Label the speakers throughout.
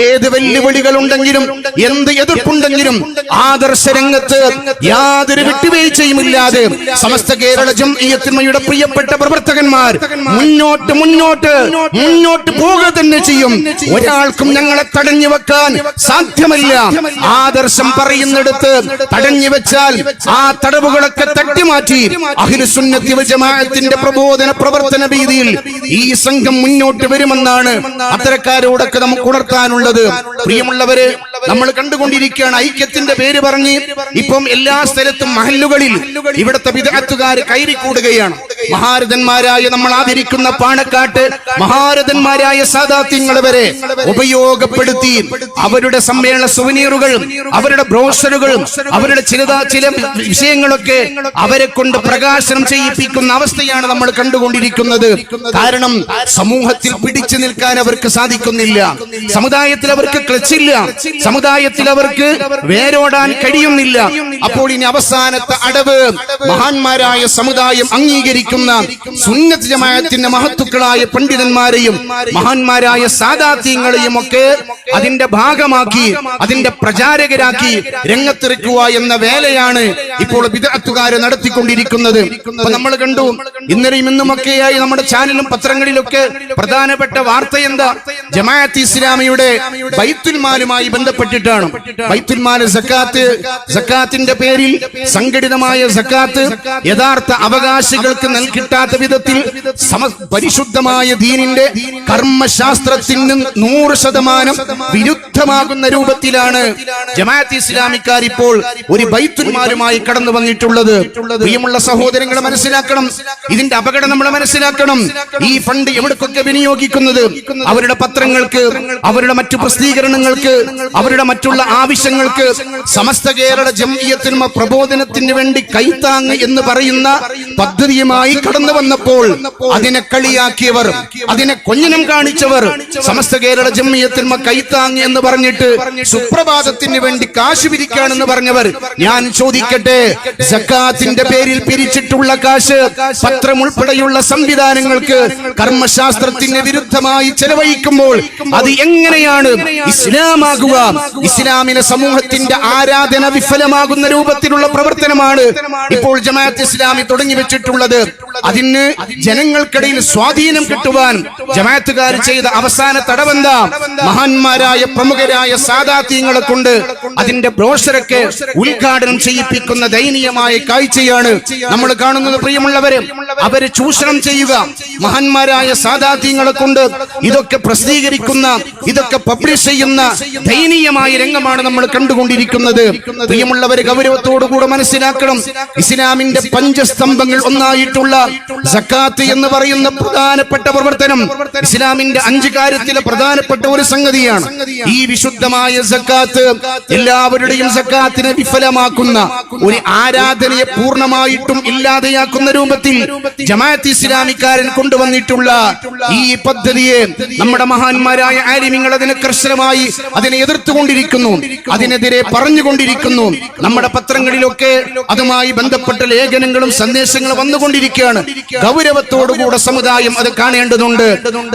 Speaker 1: ഏത് വെല്ലുവിളികൾ ഉണ്ടെങ്കിലും എന്ത് എതിർപ്പുണ്ടെങ്കിലും ആദർശ രംഗത്ത് യാതൊരു വിട്ടുവീഴ്ചയുമില്ലാതെ സമസ്ത കേരള ജംഇയത്തിന്മയുടെ പ്രിയപ്പെട്ട പ്രവർത്തകന്മാർ മുന്നോട്ട് മുന്നോട്ട് മുന്നോട്ട് പോവുക തന്നെ ചെയ്യും. ഒരാൾക്കും ഞങ്ങളെ തടഞ്ഞു വെക്കാൻ സാധ്യമല്ല. ആദർശം പറയുന്നിടത്ത് തടഞ്ഞു വെച്ചാൽ ആ തടവുകളൊക്കെ തട്ടിമാറ്റി അഖിലുസുന്നത്തി ജമാഅത്തിന്റെ പ്രബോധന പ്രവർത്തന രീതിയിൽ ഈ സംഘം മുന്നോട്ട് വരുമെന്നാണ് അത്തരക്കാരോടൊക്കെ നമുക്ക് ഉണർത്താനുള്ളത് പ്രിയമുള്ളവര് നമ്മൾ കണ്ടുകൊണ്ടിരിക്കുകയാണ്. ഐക്യത്തിന്റെ പേര് പറഞ്ഞ് ഇപ്പം എല്ലാ സ്ഥലത്തും മഹല്ലുകളിൽ ഇവിടുത്തെ വിദഗ്ധക്കാർ കയറിക്കൂടുകയാണ്. മഹാരഥന്മാരായ നമ്മൾ ആദരിക്കുന്ന പാണക്കാട്ട് മഹാരഥന്മാരായ സാദാത്യങ്ങൾ വരെ ഉപയോഗപ്പെടുത്തി അവരുടെ സമ്മേളന സുവനീറുകളും അവരുടെ ബ്രോഷറുകളും അവരുടെ ചില ചില വിഷയങ്ങളൊക്കെ അവരെ കൊണ്ട് പ്രകാശനം ചെയ്യിപ്പിക്കുന്ന അവസ്ഥയാണ് നമ്മൾ കണ്ടുകൊണ്ടിരിക്കുന്നത്. കാരണം സമൂഹത്തിൽ പിടിച്ചു നിൽക്കാൻ അവർക്ക് സാധിക്കുന്നില്ല. സമുദായത്തിൽ അവർക്ക് ക്ലച്ചില്ല. സമുദായത്തിൽ അവർക്ക് വേരോടാൻ കഴിയുന്നില്ല. അപ്പോൾ ഇനി അവസാനത്തെ അടവ് മഹാന്മാരായ സമുദായം അംഗീകരിക്കുന്ന സുന്നത്ത് ജമാഅത്തിന്റെ മഹത്തുക്കളായ പണ്ഡിതന്മാരെയും മഹാന്മാരായ സാദാത്യങ്ങളെയും ഒക്കെ അതിന്റെ ഭാഗമാക്കി അതിന്റെ പ്രചാരകരാക്കി രംഗത്തിറക്കുക എന്ന വേലയാണ് ഇപ്പോൾ വിദഗ്ധക്കാര് നടത്തിക്കൊണ്ടിരിക്കുന്നത്. നമ്മൾ കണ്ടു ഇന്നലെയും ഇന്നുമൊക്കെയായി നമ്മുടെ ചാനലും പത്രങ്ങളിലൊക്കെ പ്രധാനപ്പെട്ട വാർത്ത എന്താ? ജമാഅത്ത് ഇസ്ലാമിയുടെ ബൈത്തുൽമാലുമായി ബന്ധപ്പെട്ടിട്ടാണ്. ബൈത്തുൽമാൽ സക്കാത്ത് സക്കാത്തിന്റെ പേരിൽ സംഘടിതമായ സക്കാത്ത് യഥാർത്ഥ അവകാശികൾക്ക് നൽകിട്ടാത്ത വിധത്തിൽ പരിശുദ്ധമായ ദീനിന്റെ കർമ്മശാസ്ത്രത്തിന് നൂറ് ശതമാനം വിരുദ്ധമാകുന്ന രൂപത്തിലാണ് ജമാഅത്ത് ഇസ്ലാമിക്കാർ ഇപ്പോൾ ഒരു ബൈത്തുൽമാലുമായി കടന്നു വന്നിട്ടുള്ളത്. പ്രിയമുള്ള സഹോദരങ്ങളെ മനസ്സിലാക്കണം. ഇതിന്റെ അപകടം നമ്മൾ മനസ്സിലാക്കണം. ഈ ഫണ്ട് എവിടെക്കൊക്കെ വിനിയോഗിക്കുന്നത്? അവരുടെ പത്രങ്ങൾക്ക് അവരുടെ മറ്റു പ്രസിദ്ധീകരണങ്ങൾക്ക് അവരുടെ മറ്റുള്ള ആവശ്യങ്ങൾക്ക് സമസ്ത കേരള ജംഇയത്തിന്മ പ്രബോധനത്തിന് വേണ്ടി കൈത്താങ് എന്ന് പറയുന്ന പദ്ധതിയുമായി കടന്നു വന്നപ്പോൾ അതിനെ കളിയാക്കിയവർ അതിനെ കൊഞ്ഞനം കാണിച്ചവർ സമസ്ത കേരള ജംഇയത്തിന്മ കൈത്താങ് എന്ന് പറഞ്ഞിട്ട് സുപ്രഭാതത്തിന് വേണ്ടി കാശ് പിരിക്കാണെന്ന് പറഞ്ഞവർ ഞാൻ ചോദിക്കട്ടെ സക്കാത്തിന്റെ പേരിൽ പിരിച്ചിട്ടുള്ള കാശ് പത്രം ഉൾപ്പെടെയുള്ള സംവിധാനങ്ങൾക്ക് കർമ്മശാസ്ത്രത്തിന് വിരുദ്ധമായി ചെലവഴിക്കുമ്പോൾ അത് എങ്ങനെയാണ് ഇസ്ലാമാകുക? ഇസ്ലാമിനെ സമൂഹത്തിന്റെ ആരാധന വിഫലമാകുന്ന രൂപത്തിലുള്ള പ്രവർത്തനമാണ് ഇപ്പോൾ ജമാഅത്ത് ഇസ്ലാമി തുടങ്ങി വെച്ചിട്ടുള്ളത്. അതിന് ജനങ്ങൾക്കിടയിൽ സ്വാധീനം കിട്ടുവാൻ ജമാഅത്തുകാർ ചെയ്ത അവസാന തടവന്ത മഹാന്മാരായ പ്രമുഖരായ സാദാത്യങ്ങളെ കൊണ്ട് അതിന്റെ ബ്രോഷറൊക്കെ ഉദ്ഘാടനം ചെയ്യിപ്പിക്കുന്ന ദയനീയമായ കാഴ്ചയാണ് നമ്മൾ കാണുന്നത് പ്രിയമുള്ളവര്. അവർ ചൂഷണം ചെയ്യുക. മഹാന്മാരായ സാദാത്യങ്ങളെ കൊണ്ട് ഇതൊക്കെ പ്രസിദ്ധീകരിക്കുന്ന ഇതൊക്കെ പബ്ലിഷ് ചെയ്യുന്ന ദയനീയമായ രംഗമാണ് നമ്മൾ കണ്ടുകൊണ്ടിരിക്കുന്നത്. പ്രിയമുള്ളവരെ ഗൗരവത്തോടുകൂടെ മനസ്സിലാക്കണം. ഇസ്ലാമിന്റെ പഞ്ചസ്തംഭങ്ങൾ ഒന്നായിട്ടുള്ള സക്കാത്ത് എന്ന് പറയുന്ന പ്രധാനപ്പെട്ട പ്രവർത്തനം ഇസ്ലാമിന്റെ അഞ്ച് കാര്യത്തിലെ പ്രധാനപ്പെട്ട ഒരു സംഗതിയാണ്. ഈ വിശുദ്ധമായ സക്കാത്ത് എല്ലാവരുടെയും സക്കാത്തിനെ വിഫലമാക്കുന്ന ഒരു ആരാധനയെ പൂർണമായിട്ടും ഇല്ലാതെയാക്കുന്ന രൂപത്തിൽ ജമാഅത്ത് ഇസ്ലാമിക്കാരൻ കൊണ്ടുവന്നിട്ടുള്ള ഈ പദ്ധതിയെ നമ്മുടെ മഹാന്മാരായ ആലിമ്യങ്ങൾ അതിനെ കർശനമായി അതിനെ എതിർത്തുകൊണ്ടിരിക്കുന്നു. അതിനെതിരെ പറഞ്ഞുകൊണ്ടിരിക്കുന്നു. നമ്മുടെ പത്രങ്ങളിലൊക്കെ അതുമായി ബന്ധപ്പെട്ട ലേഖനങ്ങളും സന്ദേശങ്ങളും വന്നുകൊണ്ടിരിക്കുകയാണ്. ഗൗരവത്തോടുകൂടെ സമുദായം അത് കാണേണ്ടതുണ്ട്.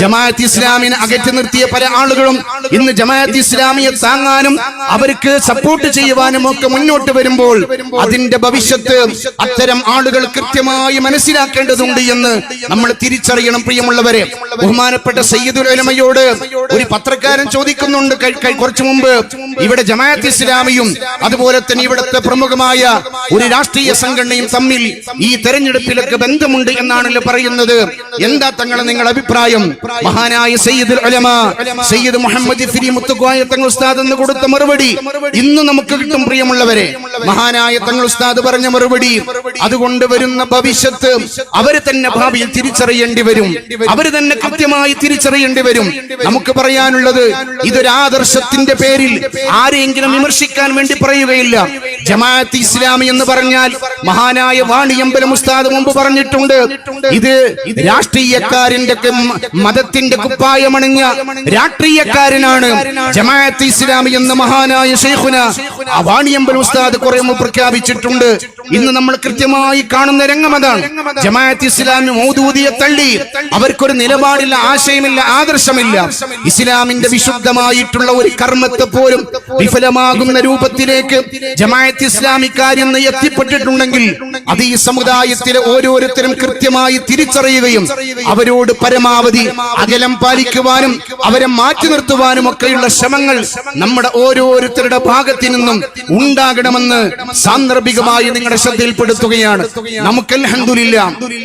Speaker 1: ജമാഅത്ത് ഇസ്ലാമിനെ അകറ്റി നിർത്തിയ പല ആളുകളും ഇന്ന് ജമാഅത്ത് ഇസ്ലാമിയെ താങ്ങാനും അവർക്ക് സപ്പോർട്ട് ചെയ്യുവാനും ഒക്കെ മുന്നോട്ട് വരുമ്പോൾ അതിന്റെ ഭവിഷ്യത്ത് അത്തരം ആളുകൾ കൃത്യമായി മനസ്സിലാക്കേണ്ടതുണ്ട് എന്ന് നമ്മൾ തിരിച്ചറിയണം പ്രിയമുള്ളവരെ. ബഹുമാനപ്പെട്ട സയ്യിദുൽ ഉലമയോട് ഒരു പത്രക്കാരൻ ചോദിക്കുന്നുണ്ട്. കുറച്ചു മുമ്പ്. ഇവിടെ ജമാഅത്ത് ഇസ്ലാമിയും അതുപോലെ തന്നെ ഇവിടുത്തെ പ്രമുഖമായ ഒരു രാഷ്ട്രീയ സംഘടനയും തമ്മിൽ ഈ തെരഞ്ഞെടുപ്പിലൊക്കെ ബന്ധമുണ്ട് എന്നാണല്ലോ പറയുന്നത്. എന്താ തങ്ങളെ നിങ്ങളുടെ അഭിപ്രായം? മഹാനായ സയ്യിദ് ഉലമ സയ്യിദ് മുഹമ്മദ് ഫിരി മുത്തുക്കോയ തങ്ങൾ ഉസ്താദ് എന്ന് കൊടുത്ത മറുപടി ഇന്ന് നമുക്ക് കിട്ടും പ്രിയമുള്ളവരെ. മഹാനായ തങ്ങൾ ഉസ്താദ് പറഞ്ഞ മറുപടി അതുകൊണ്ട് വരുന്ന ഭവിഷ്യത്ത് അവർ തന്നെ ഭാവിയിൽ തിരിച്ചറിയേണ്ടി വരും. അവർ തന്നെ കൃത്യമായി തിരിച്ചറിയേണ്ടി വരും. നമുക്ക് പറയാനുള്ളത് ഇതൊരാദർശത്തിന്റെ പേരിൽ ആരെയെങ്കിലും വിമർശിക്കാൻ വേണ്ടി പറയുകയില്ല. ജമാഅത്ത് ഇസ്ലാമി എന്ന് പറഞ്ഞാൽ മഹാനായ വാണിയമ്പലം ഉസ്താദ് മുമ്പ് പറഞ്ഞിട്ടുണ്ട്. ഇത് രാഷ്ട്രീയക്കാരന്റെ മതത്തിന്റെ കുപ്പായമണിഞ്ഞ രാഷ്ട്രീയക്കാരനാണ് ജമാഅത്ത് ഇസ്ലാമി എന്ന മഹാനായ ഷെയ്ഖുന വാണിയമ്പലം ഉസ്താദ് കുറെ പ്രഖ്യാപിച്ചിട്ടുണ്ട്. ഇന്ന് നമ്മൾ കൃത്യമായി കാണുന്ന രംഗം അതാണ്. ജമാഅത്ത് ഇസ്ലാമി മൗദൂദിയെ തള്ളി. അവർക്കൊരു നിലപാടില്ല ആശയമില്ല ആദർശമില്ല. ഇസ്ലാമിന്റെ വിശുദ്ധമായിട്ടുള്ള ഒരു കർമ്മത്തെ പോലും വിഫലമാകുന്ന രൂപത്തിലേക്ക് ജമാഅത്ത് ഇസ്ലാമിക്കാരെന്ന് എത്തിപ്പെട്ടിട്ടുണ്ടെങ്കിൽ അത് ഈ സമുദായത്തിലെ ഓരോരുത്തരും കൃത്യമായി തിരിച്ചറിയുകയും അവരോട് പരമാവധി അകലം പാലിക്കുവാനും അവരെ മാറ്റി നിർത്തുവാനും ഒക്കെയുള്ള ശ്രമങ്ങൾ നമ്മുടെ ഓരോരുത്തരുടെ ഭാഗത്തു നിന്നും ഉണ്ടാകണമെന്ന് സാന്ദർഭികമായി നിങ്ങളുടെ ശ്രദ്ധയിൽപ്പെടുത്തുകയാണ്. നമുക്ക് അൽഹംദുലില്ല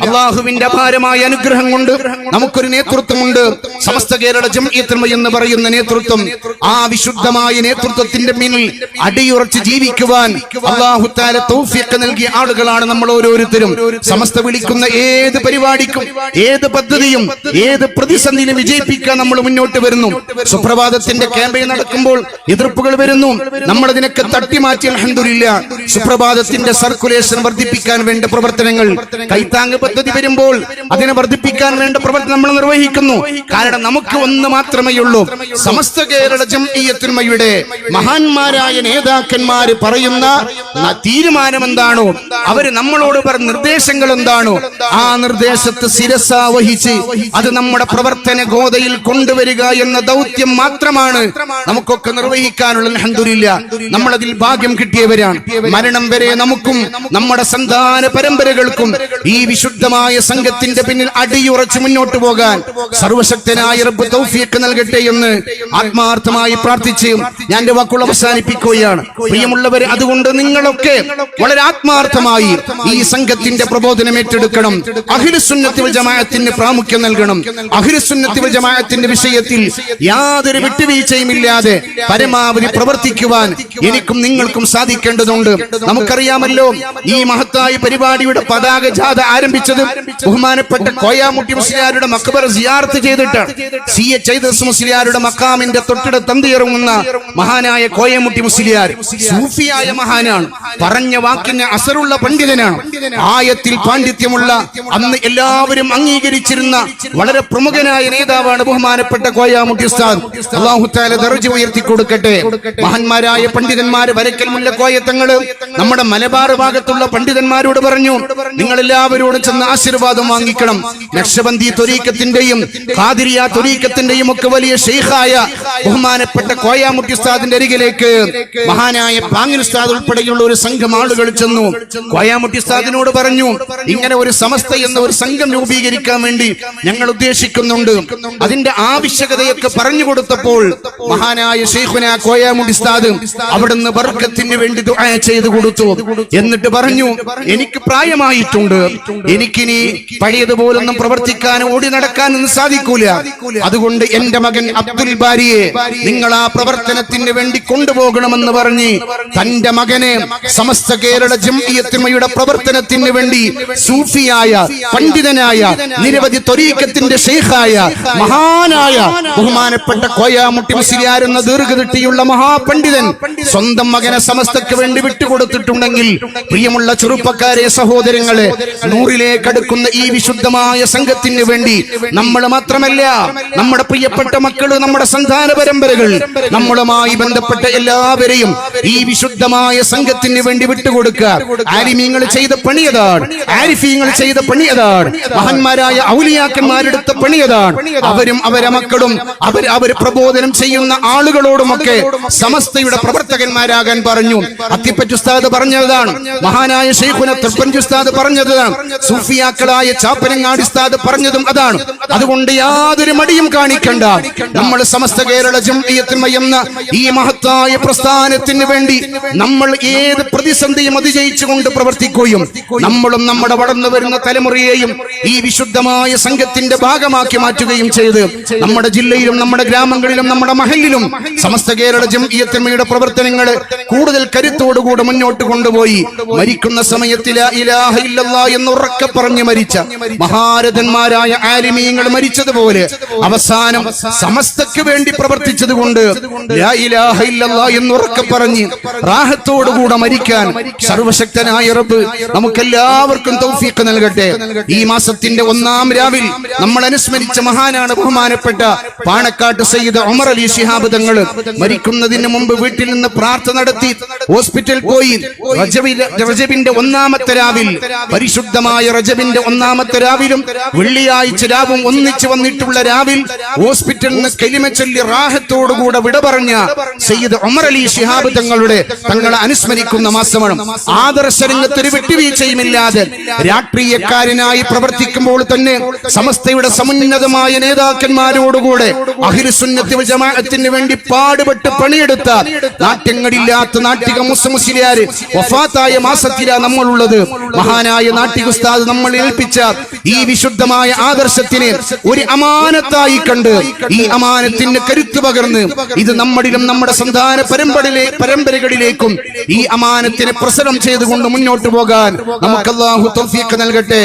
Speaker 1: അള്ളാഹുവിന്റെ അപാരമായ അനുഗ്രഹം കൊണ്ട് നമുക്കൊരു നേതൃത്വമുണ്ട്. സമസ്ത കേരള ജംഇയ്യത്തുൽ എന്ന് പറയുന്ന നേതൃത്വം ആ വിശുദ്ധമായ നേതൃത്വത്തിന്റെ പിന്നിൽ അടിയുറച്ച് ജീവിക്കുവാൻ അള്ളാഹു തൗഫിയൊക്കെ നൽകിയ ആളുകളാണ് നമ്മൾ ഓരോരുത്തരും. സമസ്ത വിളിക്കുന്ന ഏത് പരിപാടിക്കും ഏത് പദ്ധതിയും ഏത് പ്രതിസന്ധിയിലും വിജയിപ്പിക്കാൻ നമ്മൾ മുന്നോട്ട് വരുന്നു. സുപ്രഭാതത്തിന്റെ ക്യാമ്പയിൻ നടക്കുമ്പോൾ എതിർപ്പുകൾ വരുന്നു. നമ്മൾ അതിനൊക്കെ തട്ടിമാറ്റി അൽഹംദുലില്ല. സുപ്രഭാതത്തിന്റെ സർക്കുലേഷൻ വർദ്ധിപ്പിക്കാൻ വേണ്ട പ്രവർത്തനങ്ങൾ. കൈത്താങ് പദ്ധതി വരുമ്പോൾ അതിനെ വർദ്ധിപ്പിക്കാൻ വേണ്ട പ്രവർത്തനം നമ്മൾ നിർവഹിക്കുന്നു. കാരണം നമുക്ക് ഒന്ന് മാത്രമേ ഉള്ളൂ. സമസ്ത കേരള ജംഇയ്യത്തുൽമയുടെ മഹാന്മാരായ നേതാക്കന്മാര് പറയുന്ന ന- തീരുമാനം എന്താണോ അവർ നമ്മളോട് പറഞ്ഞ നിർദ്ദേശങ്ങൾ എന്താണോ ആ നിർദ്ദേശത്തെ ശിരസാവഹിച്ച് അത് നമ്മുടെ പ്രവർത്തന ഗോതയിൽ കൊണ്ടുവരിക എന്ന ദൗത്യം മാത്രമാണ് നമുക്കൊക്കെ നിർവഹിക്കാനുള്ള ഹന്തുരില്ല നമ്മളതിൽ ഭാഗ്യം കിട്ടിയവരാണ്. മരണം വരെ നമുക്കും നമ്മുടെ സന്താന പരമ്പരകൾക്കും ഈ വിശുദ്ധമായ സംഘത്തിന്റെ പിന്നിൽ അടിയുറച്ച് മുന്നോട്ട് പോകാൻ സർവശക്തനായ റബ്ബ് തൗഫീഖ് നൽകട്ടെ എന്ന് ആത്മാർത്ഥമായി പ്രാർത്ഥിച്ച് ഞാൻ വാക്കുകൾ അവസാനിപ്പിക്കുകയാണ്. പ്രിയമുള്ളവരെ അതുകൊണ്ട് നിങ്ങളൊക്കെ വളരെ ആത്മാർത്ഥമായി ഈ സംഘത്തിന്റെ പ്രബോധനം ഏറ്റെടുക്കണം. അഖിലസുന്നത്തിൽ ജമായത്തിന് ജമാഅത്തിന് പ്രാമുഖ്യം നൽകണം. അഖിലസുന്നത്തിൽ ജമായത്തിന്റെ ജമാഅത്തിന്റെ വിഷയത്തിൽ യാതൊരു വിട്ടുവീഴ്ചയും ഇല്ലാതെ പരമാവധി പ്രവർത്തിക്കുവാൻ എനിക്കും നിങ്ങൾക്കും സാധിക്കേണ്ടതുണ്ട്. നമുക്കറിയാമല്ലോ ഈ മഹത്തായ പരിപാടിയുടെ പതാക ജാഥ ആരംഭിച്ചത് ബഹുമാനപ്പെട്ട കോയാമുട്ടി മുസ്ലിയാരുടെ മക്ബർ സിയാർത്ത് ചെയ്തിട്ടാണ് സി എ ചൈതസ് മുസ്ലിയാരുടെ മക്കാമിന്റെ തൊട്ടിട തന്തിയിറങ്ങുന്ന മഹാനായ കോയമുട്ടി മുസ്ലിയാർ. സൂഫിയായ മഹാനാണ്. പറഞ്ഞ വാക്കിന് അസറുള്ള പണ്ഡിതനാണ്. ആയത്തിൽ പാണ്ഡിത്യമുള്ള അന്ന് എല്ലാവരും അംഗീകരിച്ചിരുന്ന വളരെ പ്രമുഖനായ നേതാവാണ് ബഹുമാനപ്പെട്ട കോയാമുട്ടി ഉസ്താദ്. ഉയർത്തി കൊടുക്കട്ടെ. മഹാന്മാരായ പണ്ഡിതന്മാര് വരക്കൽ മുല്ല കോയത്തങ്ങൾ നമ്മുടെ മലബാർ ഭാഗത്തുള്ള പണ്ഡിതന്മാരോട് പറഞ്ഞു നിങ്ങൾ എല്ലാവരോടും ചെന്ന് ആശീർവാദം വാങ്ങിക്കണം. നക്ഷബന്തി തൊരീക്കത്തിന്റെയും കാതിരിയ തൊരീക്കത്തിന്റെയും ഒക്കെ വലിയ ഷെയ്ഖായ ബഹുമാനപ്പെട്ട കോയാമുട്ടി ഉസ്താദിന്റെ അരികിലേക്ക് മഹാനായ പാങ്ങിൽ ഉസ്താദ് ഉൾപ്പെടെയുള്ള ഒരു സംഘം ആളുകൾ ചെന്നു. കോയാമുട്ടിസ്ഥാദിനോട് പറഞ്ഞു ഇങ്ങനെ ഒരു സമസ്ത എന്ന ഒരു സംഘം രൂപീകരിക്കാൻ വേണ്ടി ഞങ്ങൾ ഉദ്ദേശിക്കുന്നുണ്ട്. അതിന്റെ ആവശ്യകതയൊക്കെ പറഞ്ഞു കൊടുത്തപ്പോൾ മഹാനായ ഷെയ്ഖുന കോയാമുട്ടിസ്താദ് അവിടുന്ന് വർഗത്തിന് വേണ്ടി ചെയ്തു കൊടുത്തു. എന്നിട്ട് പറഞ്ഞു എനിക്ക് പ്രായമായിട്ടുണ്ട്. എനിക്കിനി പഴയതുപോലൊന്നും പ്രവർത്തിക്കാൻ ഓടി നടക്കാനൊന്നും സാധിക്കൂല. അതുകൊണ്ട് എന്റെ മകൻ അബ്ദുൽ ബാരിയെ നിങ്ങൾ ആ പ്രവർത്തനത്തിന് വേണ്ടി കൊണ്ടുപോകണമെന്ന് പറഞ്ഞ് തന്റെ മകനെ സമസ്ത കേരള ജംഇയത്തിമയുടെ പ്രവർത്തനത്തിന് വേണ്ടി സൂഫിയായ പണ്ഡിതനായ നിരവധി തൊരീക്കത്തിന്റെ ഷെയ്ഖായ മഹാനായ ബഹുമാനപ്പെട്ട കോയാമുട്ടി മുസ്ലിയാർ എന്ന ദീർഘദൃഷ്ടിയുള്ള മഹാപണ്ഡിതൻ സ്വന്തം മകനെ സമസ്തക്ക് വേണ്ടി വിട്ടുകൊടുത്തിട്ടുണ്ടെങ്കിൽ പ്രിയമുള്ള ചെറുപ്പക്കാരെ സഹോദരങ്ങളെ നൂറിലേക്ക് അടുക്കുന്ന ഈ വിശുദ്ധമായ സംഘത്തിന് വേണ്ടി നമ്മൾ മാത്രമല്ല നമ്മുടെ പ്രിയപ്പെട്ട മക്കൾ നമ്മുടെ സന്താന പരമ്പരകൾ നമ്മളുമായി ബന്ധപ്പെട്ട എല്ലാവരെയും ഈ വിശുദ്ധമായ സംഘത്തിന് വേണ്ടി വിട്ടുകൊടുക്കുക. ആരിമീങ്ങൾ ചെയ്ത പണിയതാണ്. ആരിഫീങ്ങൾ ചെയ്ത പണിയതാണ്. മഹന്മാരായ ഔലിയാക്കന്മാരെടുത്ത പണിയതാണ്. അവരും അവരെ മക്കളും അവർ അവർ പ്രബോധനം ചെയ്യുന്ന ആളുകളോടുമൊക്കെ സമസ്തയുടെ പ്രവർത്തകന്മാരാകാൻ പറഞ്ഞു. അത്തിപ്പറ്റുസ്താദ് പറഞ്ഞതാണ്. മഹാനായ ഷെയ്ഖുന തൃപ്പഞ്ച് ഉസ്താദ് പറഞ്ഞതാണ്. സൂഫിയാക്കളായ ചാപ്പനങ്ങാടി ഉസ്താദ് പറഞ്ഞതും അതാണ്. അതുകൊണ്ട് യാതൊരു മടിയും കാണിക്കണ്ട. നമ്മൾ സമസ്ത കേരള ജംഇയ്യത്തുൽ എന്ന ഈ മഹത്തായ പ്രസ്ഥാനത്തിന് വേണ്ടി നമ്മൾ ഏത് പ്രതിസന്ധിയും അതിജയിച്ചുകൊണ്ട് പ്രവർത്തിക്കുകയും നമ്മളും നമ്മുടെ വളർന്നു വരുന്ന തലമുറയെയും ഈ വിശുദ്ധമായ സംഘത്തിന്റെ ഭാഗമാക്കി മാറ്റുകയും ചെയ്ത് നമ്മുടെ ജില്ലയിലും നമ്മുടെ ഗ്രാമങ്ങളിലും നമ്മുടെ മഹലിലും സമസ്ത കേരള ജംഇയത്തമ്മയുടെ പ്രവർത്തനങ്ങൾ കൂടുതൽ കരുത്തോടുകൂടെ മുന്നോട്ട് കൊണ്ടുപോയി. മരിക്കുന്ന സമയത്തിൽ ഇലാഹ ഇല്ലല്ലാ എന്ന് ഉറക്കെ പറഞ്ഞു മരിച്ച മഹാരഥന്മാരായ ആലിമീങ്ങൾ മരിച്ചതുപോലെ അവസാനം സമസ്തക്ക് വേണ്ടി പ്രവർത്തിച്ചത് കൊണ്ട് എന്ന് ഉറക്കെ പറഞ്ഞ് റാഹത്തോടുകൂടെ മരിക്കാൻ സർവശക്തനായ റബ്ബ് നമുക്കെല്ലാവർക്കും തൗഫീഖ് നൽകട്ടെ. ഈ മാസത്തിന്റെ ഒന്നാം രാവിൽ നമ്മൾ അനുസ്മരിച്ച മഹാനാണ് ബഹുമാനപ്പെട്ട പാണക്കാട്ട് സയ്യിദ് ഉമർ അലി ശിഹാബ് തങ്ങൾ മരിക്കുന്നതിന് മുമ്പ് വീട്ടിൽ നിന്ന് പ്രാർത്ഥന നടത്തി ഹോസ്പിറ്റൽ പോയി. റജബിന്റെ ഒന്നാമത്തെ രാവിൽ പരിശുദ്ധമായ റജബിന്റെ ഒന്നാമത്തെ രാവിലും വെള്ളിയാഴ്ച രാവും ഒന്നിച്ചു വന്നിട്ടുള്ള രാവിൽ ഹോസ്പിറ്റലിൽ നിന്ന് കലിമ ചൊല്ലി റാഹത്തോടുകൂടെ വിട പറഞ്ഞ സയ്യിദ് ഉമർ അലി ശിഹാബ് തങ്ങളുടെ തങ്ങളെ അനുസ്മരിക്കുന്ന മാസമാണ്. ആദർശ രംഗത്ത് ഒരു വിട്ടുവീഴ്ചയുമില്ലാതെ രാഷ്ട്രീയക്കാരനായി പ്രവർത്തിക്കുമ്പോൾ തന്നെ സമസ്തയുടെ സമുന്നതമായ നേതാക്കന്മാരോടുകൂടെ അഖിലുസുന്നത്തി വൽ ജമാഅത്തിന് വേണ്ടി പാടുപെട്ട് പണിയെടുത്ത നാട്യങ്ങളില്ലാത്ത നാട്ടിക മുസ്ലിയാര് വഫാത്തായ മാസത്തിലാ നമ്മളുള്ളത്. മഹാനായ നാട്ടിക ഉസ്താദ് നമ്മൾ ഏൽപ്പിച്ച ഈ വിശുദ്ധമായ ആദർശത്തിന് ഒരു അമാനത്തായി കണ്ട് ഈ അമാനത്തിന് കരുത്തു പകർന്ന് ഇത് നമ്മളിലും നമ്മുടെ സന്താന പരമ്പരയിലെ പരമ്പരകളിലേക്കും ഈ അമാനത്തിന് പ്രസരം ചെയ്തുകൊണ്ട് മുന്നോട്ട് പോകാൻ നമുക്ക് അള്ളാഹു തൗഫീഖ് നൽകട്ടെ.